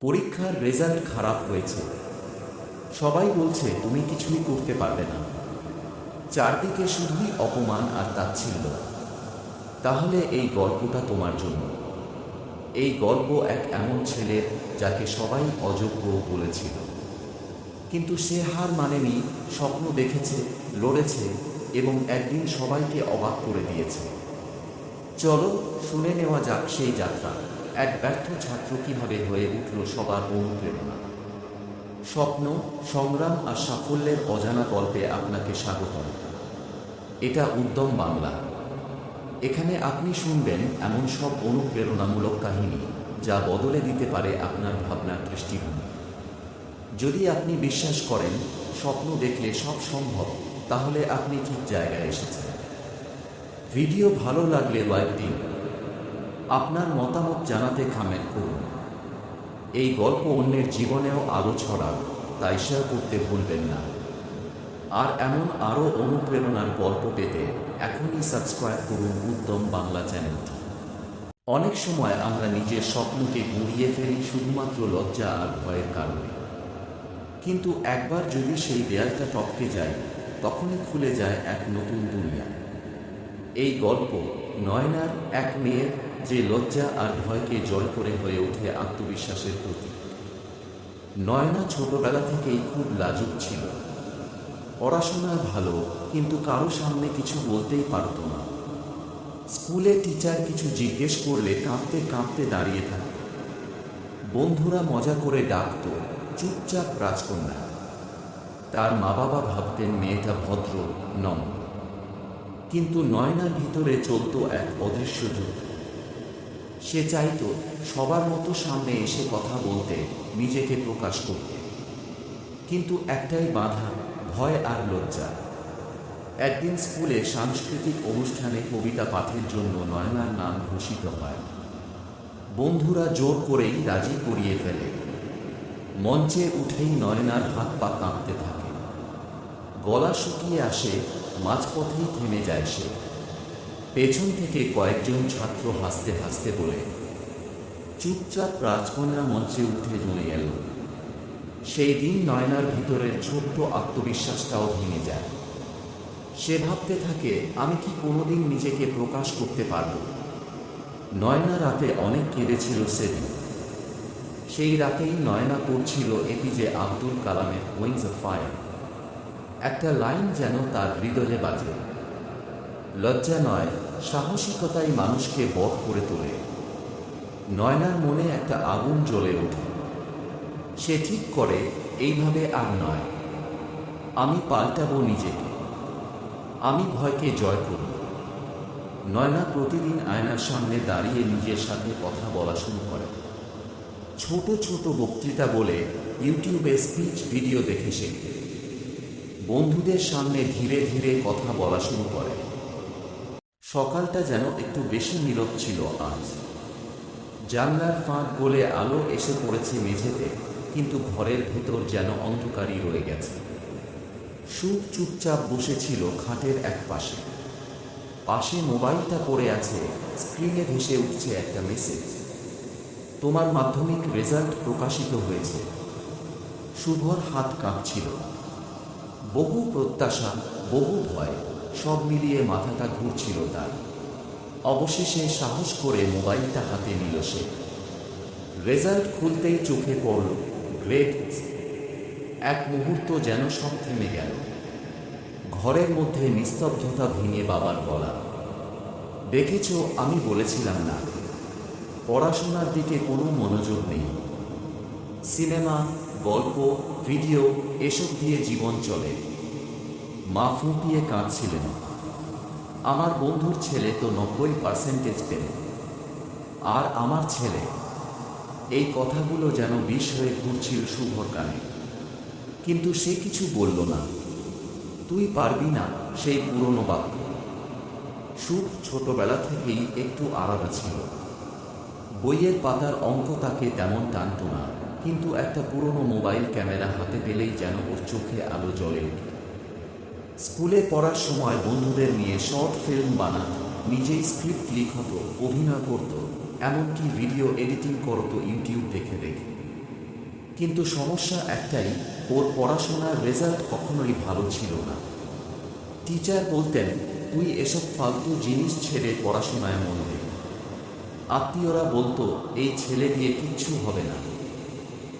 পরীক্ষার রেজাল্ট খারাপ হয়েছে। সবাই বলছে, তুমি কিছুই করতে পারবে না। চারদিকে শুধুই অপমান আর তাচ্ছিল্য। তাহলে এই গল্পটা তোমার জন্য। এই গল্প এক এমন ছেলের যাকে সবাই অযোগ্য বলেছিল। কিন্তু সে হার মানেনি, স্বপ্ন দেখেছে, লড়েছে এবং একদিন সবাইকে অবাক করে দিয়েছে। চলো শুনে নেওয়া যাক সেই যাত্রা। এক ব্যর্থ ছাত্র কীভাবে হয়ে উঠল সবার অনুপ্রেরণা? স্বপ্ন, সংগ্রাম আর সাফল্যের অজানা গল্পে আপনাকে স্বাগতম। এটা উদ্যম বাংলা। এখানে আপনি শুনবেন এমন সব অনুপ্রেরণামূলক কাহিনী যা বদলে দিতে পারে আপনার ভাবনার দৃষ্টিভঙ্গি। যদি আপনি বিশ্বাস করেন স্বপ্ন দেখলে সব সম্ভব, তাহলে আপনি ঠিক জায়গায় এসেছেন। ভিডিও ভালো লাগলে লাইক দিন আপনার মতামত জানাতে কমেন্ট করুন। এই গল্প অন্যের জীবনেও আলো ছড়াক, তাই শেয়ার করতে ভুলবেন না। আর এমন আরও অনুপ্রেরণার গল্প পেতে এখনই সাবস্ক্রাইব করুন উত্তম বাংলা চ্যানেলটি অনেক সময় আমরা নিজের স্বপ্নকে গুঁড়িয়ে ফেলি শুধুমাত্র লজ্জা আর ভয়ের কারণে। কিন্তু একবার যদি সেই দেয়ালটা টপকে যায়, তখনই খুলে যায় এক নতুন দুনিয়া। এই গল্প নয়নার এক মেয়ের যে লজ্জা আর ভয়কে জয় করে হয়ে ওঠে আত্মবিশ্বাসের প্রতীক। নয়না ছোটবেলা থেকেই খুব লাজুক ছিল। পড়াশোনায় ভালো, কিন্তু কারও সামনে কিছু বলতেই পারত না। স্কুলে টিচার কিছু জিজ্ঞেস করলে কাঁপতে কাঁপতে দাঁড়িয়ে থাকত। বন্ধুরা মজা করে ডাকত, চুপচাপ রাজকন্যা। তার মা বাবা ভাবতেন মেয়েটা ভদ্র, নম্র। কিন্তু নয়নার ভিতরে চলত এক অদৃশ্য যুদ্ধ। সে চাইত সবার মতো সামনে এসে কথা বলতে, নিজেকে প্রকাশ করতে। কিন্তু একটাই বাধা, ভয় আর লজ্জা। একদিন স্কুলে সাংস্কৃতিক অনুষ্ঠানে কবিতা পাঠের জন্য নয়নার নাম ঘোষিত হয়। বন্ধুরা জোর করেই রাজি করিয়ে ফেলে। মঞ্চে উঠেই নয়নার হাত পা কাঁপতে থাকে। গলা শুকিয়ে আসে, মাঝপথেই থেমে যায় সে। পেছন থেকে কয়েকজন ছাত্র হাসতে হাসতে বলে, চুপচাপ রাজকন্যা মঞ্চে উঠে জমে এল সেই দিন নয়নার ভিতরের ছোট্ট আত্মবিশ্বাসটাও ভেঙে যায়। সে ভাবতে থাকে, আমি কি কোনোদিন নিজেকে প্রকাশ করতে পারব? নয়না রাতে অনেক কেঁদেছিল সেদিন। সেই রাতেই নয়না পড়ছিল এপিজে আব্দুল কালামের উইংস অফ ফায়ার একটা লাইন যেন তার হৃদয়ে বাজে। লজ্জা নয়, সাহসিকতাই মানুষকে বধ করে তোলে। নয়নার মনে একটা আগুন জ্বলে ওঠে। সে ঠিক করে, এইভাবে আর নয়। আমি পাল্টাবো নিজেকে। আমি ভয়কে জয় করব। নয়না প্রতিদিন আয়নার সামনে দাঁড়িয়ে নিজের সাথে কথা বলা শুরু করে। ছোট ছোট বক্তৃতা বলে ইউটিউবে স্পিচ, ভিডিও দেখে শেখে বন্ধুদের সামনে ধীরে ধীরে কথা বলা শুরু করে। সকালটা যেন একটু বেশি নীরব ছিল আজ। জানলার ফাঁক গলে আলো এসে পড়েছে মেঝেতে, কিন্তু ঘরের ভেতর যেন অন্ধকারই রয়ে গেছে। সুখ চুপচাপ বসেছিল খাটের এক পাশে পাশে মোবাইলটা পড়ে আছে, স্ক্রিনে ভেসে উঠছে একটা মেসেজ। তোমার মাধ্যমিক রেজাল্ট প্রকাশিত হয়েছে। শুভর হাত কাঁপছিল। বহু প্রত্যাশা, বহু ভয়। সব মিলিয়ে মাথাটা ঘুরছিল তার। অবশেষে সাহস করে মোবাইলটা হাতে নিল সে। রেজাল্ট খুলতেই চোখে পড়ল গ্রেট এক মুহূর্ত যেন সব থেমে গেল। ঘরের মধ্যে নিস্তব্ধতা ভেঙে বাবার বলা দেখেছ, আমি বলেছিলাম না। পড়াশোনার দিকে কোনো মনোযোগ নেই। সিনেমা, গল্প, ভিডিও, এসব দিয়ে জীবন চলে। মা ফুঁপিয়ে কাঁদছিলেন। আমার বন্ধুর ছেলে তো নব্বই পার্সেন্টেজ পেল। আর আমার ছেলে, এই কথাগুলো যেন বিষ হয়ে ঘুরছিল শুভর কানে। কিন্তু সে কিছু বলল না। তুই পারবি না সেই পুরনো বাক্য। সুখ ছোটবেলা থেকেই একটু আলাদা ছিল। বইয়ের পাতার অঙ্ক তাকে তেমন টানত না, কিন্তু একটা পুরনো মোবাইল ক্যামেরা হাতে পেলেই যেন ওর চোখে আলো জ্বলে উঠত স্কুলে পড়ার সময় বন্ধুদের নিয়ে শর্ট ফিল্ম বানাত, নিজেই স্ক্রিপ্ট লিখত, অভিনয় করত, এমনকি ভিডিও এডিটিং করত ইউটিউব দেখে দেখে। কিন্তু সমস্যা একটাই, ওর পড়াশোনার রেজাল্ট কখনোই ভালো ছিল না। টিচার বলতেন, তুই এসব ফালতু জিনিস ছেড়ে পড়াশোনায় মন দে। আত্মীয়রা বলতো, এই ছেলে দিয়ে কিচ্ছু হবে না।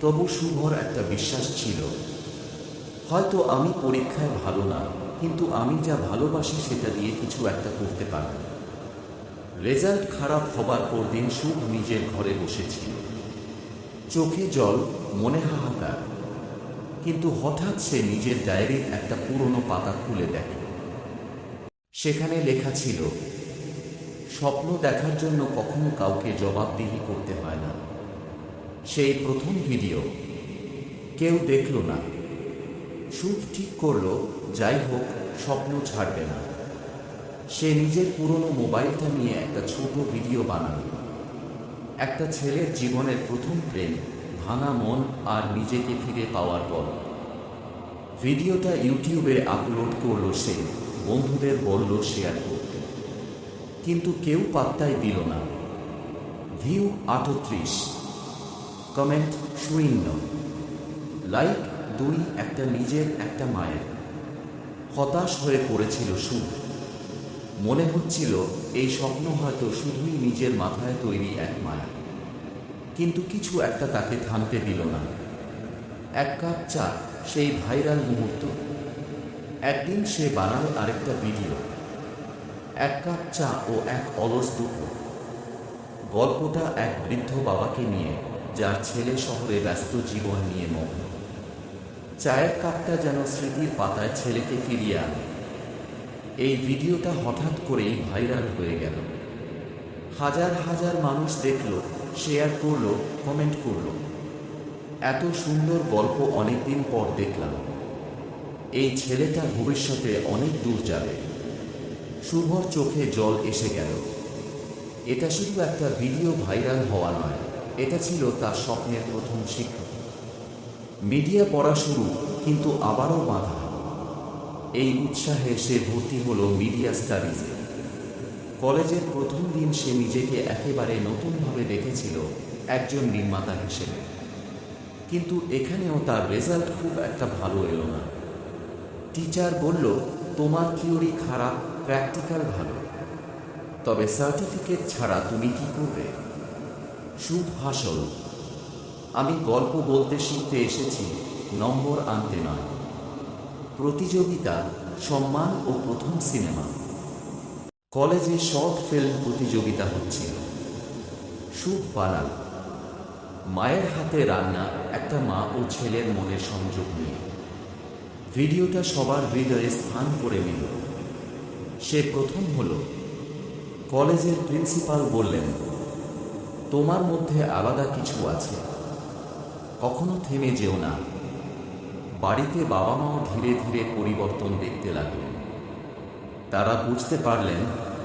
তবু শুভর একটা বিশ্বাস ছিল। হয়তো আমি পরীক্ষায় ভালো না। কিন্তু আমি যা ভালোবাসি সেটা দিয়ে কিছু একটা করতে পারব। রেজাল্ট খারাপ হবার পর দিন সুখ নিজের ঘরে বসেছিল। চোখে জল, মনে হাহাকার। কিন্তু হঠাৎ সে নিজের ডায়েরির একটা পুরনো পাতা খুলে দেখে। সেখানে লেখা ছিল, স্বপ্ন দেখার জন্য কখনো কাউকে জবাবদিহি করতে হয় না। সেই প্রথম ভিডিও। কেউ দেখল না। সুখ ঠিক করল, যাই হোক, স্বপ্ন ছাড়বে না। সে নিজের পুরনো মোবাইলটা নিয়ে একটা ছোট ভিডিও বানালো। একটা ছেলের জীবনের প্রথম প্রেম, ভাঙা মন আর নিজেকে ফিরে পাওয়ার পর। ভিডিওটা ইউটিউবে আপলোড করল সে, বন্ধুদের বলল শেয়ার করতে। কিন্তু কেউ পাত্তাই দিল না। ভিউ আটত্রিশ। কমেন্ট শূন্য। লাইক দুই একটা নিজের, একটা মায়ের। হতাশ হয়ে পড়েছিল সুখ মনে হচ্ছিল এই স্বপ্ন হয়তো শুধুই নিজের মাথায় তৈরি এক মায়া। কিন্তু কিছু একটা তাকে থামতে দিল না। এক কাপ চা, সেই ভাইরাল মুহূর্ত। একদিন সে বানাল আরেকটা ভিডিও। এক কাপ চা ও এক অলস দুপুর গল্পটা এক বৃদ্ধ বাবাকে নিয়ে, যার ছেলে শহরে ব্যস্ত জীবন নিয়ে মগ্ন। চায়ের কাপটা যেন স্মৃতির পাতায় ছেলেকে ফিরিয়ে আনে। এই ভিডিওটা হঠাৎ করেই ভাইরাল হয়ে গেল। হাজার হাজার মানুষ দেখল, শেয়ার করল, কমেন্ট করল। এত সুন্দর গল্প অনেকদিন পর দেখলাম। এই ছেলেটা ভবিষ্যতে অনেক দূর যাবে। শুভর চোখে জল এসে গেল। এটা শুধু একটা ভিডিও ভাইরাল হওয়া নয়, এটা ছিল তার স্বপ্নের প্রথম শিক্ষক। মিডিয়া পড়া শুরু, কিন্তু আবারও বাধা। এই উৎসাহে সে ভর্তি হলো মিডিয়া স্টাডিজে। কলেজের প্রথম দিন সে নিজেকে একেবারে নতুনভাবে দেখেছিল একজন নির্মাতা হিসেবে। কিন্তু এখানেও তার রেজাল্ট খুব একটা ভালো এলো না। টিচার বলল, তোমার থিওরি খারাপ, প্র্যাকটিক্যাল ভালো। তবে সার্টিফিকেট ছাড়া তুমি কি করবে? সুখ হাসল আমি গল্প বলতে শিখতে এসেছি, নম্বর আনতে নয়। প্রতিযোগিতা, সম্মান ও প্রথম সিনেমা। কলেজে শর্ট ফিল্ম প্রতিযোগিতা হচ্ছিল সুখ বানাল মায়ের হাতে রান্না, একটা মা ও ছেলের মনের সংযোগ নিয়ে। ভিডিওটা সবার হৃদয়ে স্থান করে নিল। সে প্রথম হলো। কলেজের প্রিন্সিপাল বললেন, তোমার মধ্যে আলাদা কিছু আছে। কখনো থেমে যেও না। বাড়িতে বাবা মাও ধীরে ধীরে পরিবর্তন দেখতে লাগলেন। তারা বুঝতে পারলেন,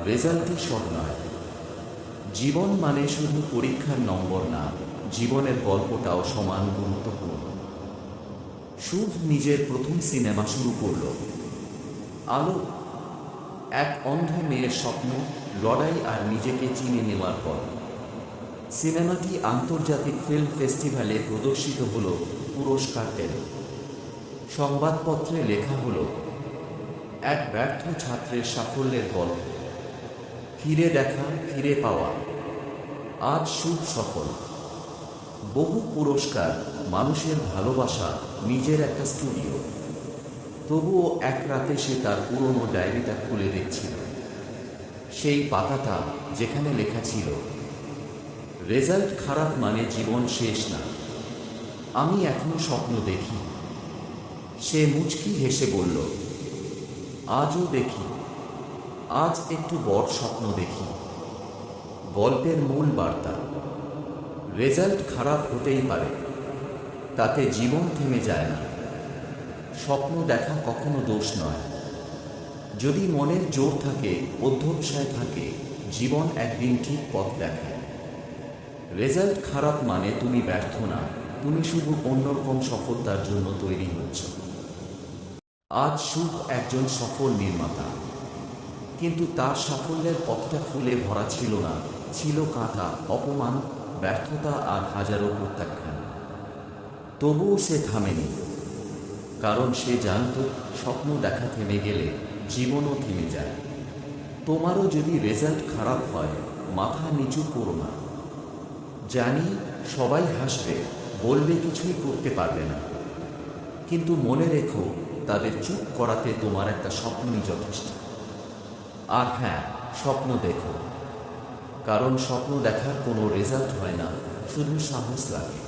রেজাল্টই সব নয়। জীবন মানে শুধু পরীক্ষার নম্বর না, জীবনের গল্পটাও সমান গুরুত্বপূর্ণ। শুভ নিজের প্রথম সিনেমা শুরু করল। আলো, এক অন্ধ মেয়ের স্বপ্ন, লড়াই আর নিজেকে চিনে নেওয়ার পর। সিনেমাটি আন্তর্জাতিক ফিল্ম ফেস্টিভ্যালে প্রদর্শিত হল পুরস্কার পেল সংবাদপত্রে লেখা হল, এক ব্যর্থ ছাত্রের সাফল্যের গল্প ফিরে দেখা, ফিরে পাওয়া, আজ সুখ সফল। বহু পুরস্কার, মানুষের ভালোবাসা, নিজের একটা স্টুডিও তবুও এক রাতে সে তার পুরনো ডায়েরিটা খুলে দেখছিল। সেই পাতাটা যেখানে লেখা ছিল রেজাল্ট খারাপ মানে জীবন শেষ না। আমি এখনও স্বপ্ন দেখি। সে মুচকি হেসে বলল, আজও দেখি। আজ একটু বড় স্বপ্ন দেখি। গল্পের মূল বার্তা, রেজাল্ট খারাপ হতেই পারে, তাতে জীবন থেমে যায় না। স্বপ্ন দেখা কখনো দোষ নয়। যদি মনের জোর থাকে, অধ্যবসায় থাকে, জীবন একদিন ঠিক পথ দেখায় রেজাল্ট খারাপ মানে তুমি ব্যর্থ না, তুমি শুধু অন্যরকম সফলতার জন্য তৈরি হচ্ছ। আজ সুখ একজন সফল নির্মাতা। কিন্তু তার সাফল্যের পথটা ফুলে ভরা ছিল না, ছিল কাঁটা, অপমান, ব্যর্থতা আর হাজারো প্রত্যাখ্যান। তবুও সে থামেনি। কারণ সে জানত, স্বপ্ন দেখা থেমে গেলে জীবনও থেমে যায়। তোমারও যদি রেজাল্ট খারাপ হয়, মাথা নিচু করো না। জানি সবাই হাসবে, বলবে কিছুই করতে পারবে না। কিন্তু মনে রেখো, তাদের চুপ করাতে তোমার একটা স্বপ্নই যথেষ্ট। আর হ্যাঁ স্বপ্ন দেখো। কারণ স্বপ্ন দেখার কোনো রেজাল্ট হয় না, শুধু সাহস লাগে।